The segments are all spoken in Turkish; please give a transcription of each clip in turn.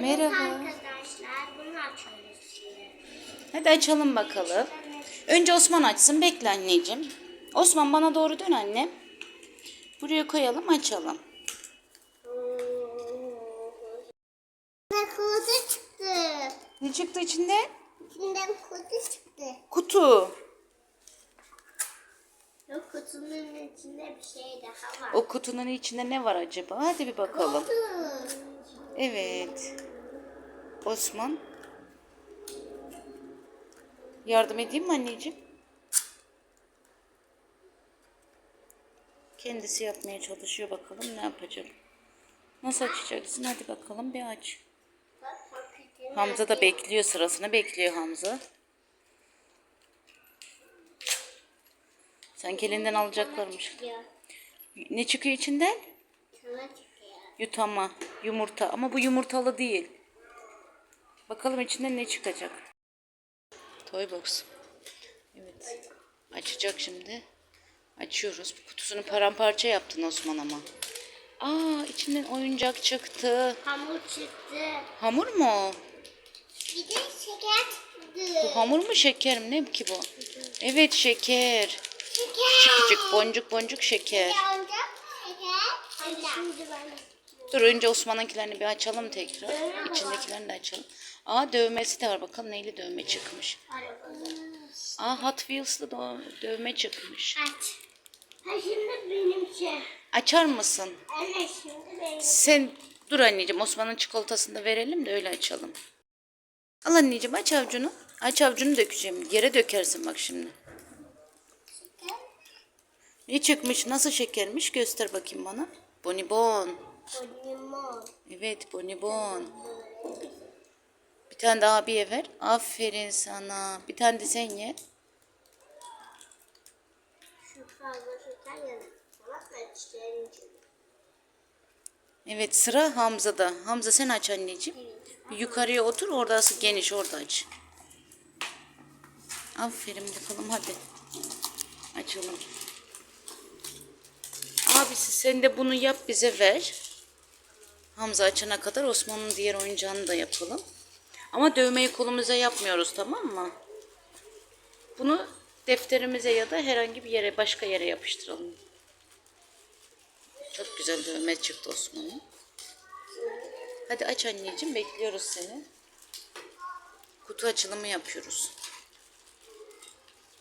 Merhaba. Arkadaşlar bunu açıyoruz şimdi. Hadi açalım bakalım. Önce Osman açsın. Bekle anneciğim. Osman bana doğru dön anne. Buraya koyalım açalım. Ne kutu çıktı. Ne çıktı içinde? İçinden kutu çıktı. Kutu. Yok kutunun içinde bir şey daha var. O kutunun içinde ne var acaba? Hadi bir bakalım. Kutu. Evet. Osman. Yardım edeyim mi anneciğim? Kendisi yapmaya çalışıyor bakalım ne yapacak. Nasıl açacaksın? Hadi bakalım bir aç. Hamza da bekliyor sırasını bekliyor Hamza. Sanki elinden alacaklarmış. Ne çıkıyor içinden? Yutama, yumurta ama bu yumurtalı değil. Bakalım içinden ne çıkacak. Toy box. Evet. Açacak şimdi. Açıyoruz. Kutusunu paramparça yaptın Osman ama. Aa içinden oyuncak çıktı. Hamur çıktı. Hamur mu? Bir de şeker Bu çıktı. hamur mu şeker mi? Ne ki bu? Evet şeker. Şeker. Küçük boncuk boncuk şeker. Oyuncak şeker. Hadi şimdi ben Dur önce Osman'ınkilerini bir açalım tekrar. İçindekilerini de açalım. Aa dövmesi de var. Bakalım neyli dövme çıkmış. Aa Hot Wheels'lı dö- dövme çıkmış. Aç. Ha şimdi benim şey. Açar mısın? Anne şimdi benim. Sen dur anneciğim Osman'ın çikolatasını da verelim de öyle açalım. Al anneciğim aç avucunu. Aç avucunu dökeceğim. Yere dökersin bak şimdi. Şeker. Ne çıkmış? Nasıl şekermiş? Göster bakayım bana. Bonibon. Limon. Evet bonibon. Bir tane daha abiye ver. Aferin sana. Bir tane de sen ye. Şu fazla şeker. Evet sıra Hamza'da. Hamza sen aç anneciğim. Yukarıya otur orası geniş orada aç. Aferin bakalım hadi. Açalım. Abisi sen de bunu yap bize ver. Hamza açana kadar Osman'ın diğer oyuncağını da yapalım. Ama dövmeyi kolumuza yapmıyoruz tamam mı? Bunu defterimize ya da herhangi bir yere başka yere yapıştıralım. Çok güzel dövme çıktı Osman'ın. Hadi aç anneciğim bekliyoruz seni. Kutu açılımı yapıyoruz.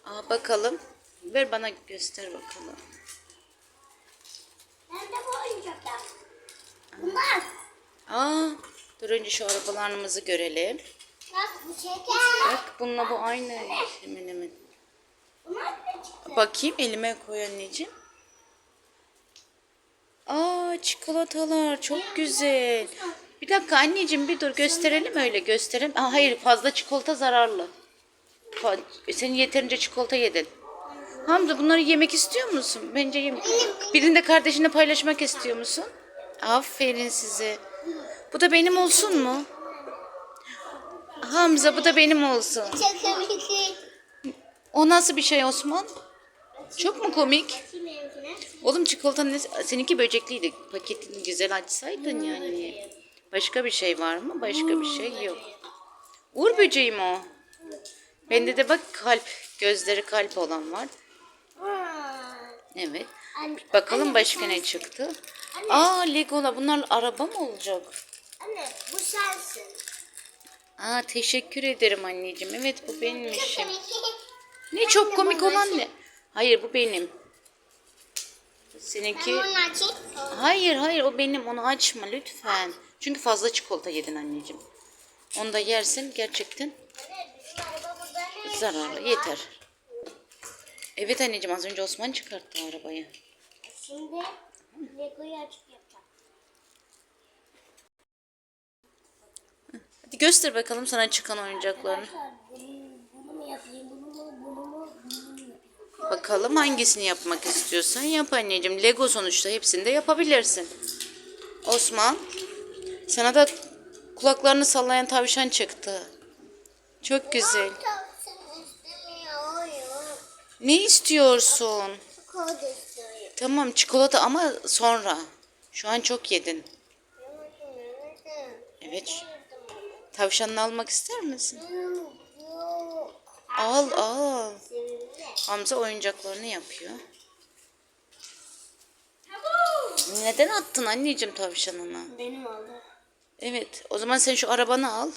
Aa bakalım. Ver bana göster bakalım. Ben de bu oyuncaklar. Bunlar. Aa dur önce şu arabalarımızı görelim. Bak bu şeker. Bak bununla bu aynı hemen hemen. Bakayım elime koy anneciğim. Aa çikolatalar çok güzel. Bir dakika anneciğim bir dur gösterelim öyle gösterelim. Aa, hayır fazla çikolata zararlı. Fa- Sen yeterince çikolata yedin. Hamza bunları yemek istiyor musun? Bence yeme. Birinde kardeşine paylaşmak istiyor musun? Aferin size. Bu da benim olsun mu? Hamza bu da benim olsun. Çok komik. O nasıl bir şey Osman? Çok mu komik? Oğlum çikolatanın ne? Seninki böcekliydi. Paketini güzel açsaydın yani. Başka bir şey var mı? Başka bir şey yok. Uğur böceği mi o? Bende de bak kalp, gözleri kalp olan var. Evet. Bakalım başka ne çıktı? Aa Legola bunlar araba mı olacak? Anne bu sensin. Aa teşekkür ederim anneciğim. Evet bu benim işim. Ne çok komik olan ne? Hayır bu benim. Seninki... Hayır hayır o benim onu açma lütfen. Çünkü fazla çikolata yedin anneciğim. Onu da yersin gerçekten zararlı yeter. Evet anneciğim az önce Osman çıkarttı arabayı. Şimdi Lego'yu açıp yapacağım. Göster bakalım sana çıkan oyuncaklarını. Bakalım hangisini yapmak istiyorsan yap anneciğim. Lego sonuçta hepsini de yapabilirsin. Osman sana da kulaklarını sallayan tavşan çıktı. Çok güzel. Ne istiyorsun? Tamam çikolata ama sonra. Şu an çok yedin. Evet. Tavşanını almak ister misin? Al al. Hamza oyuncaklarını yapıyor. Neden attın anneciğim tavşanını? Benim oldu. Evet o zaman sen şu arabanı al.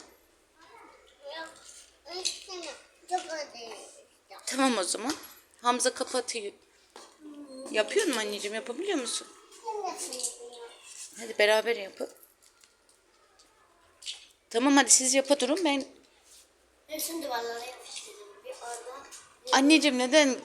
Tamam o zaman. Hamza kapatıyor. Yapıyor mu anneciğim yapabiliyor musun? Hadi beraber yapın. Tamam hadi siz yapa durun ben Hepsini duvarlara yapıştırdım. Bir orada. Anneciğim neden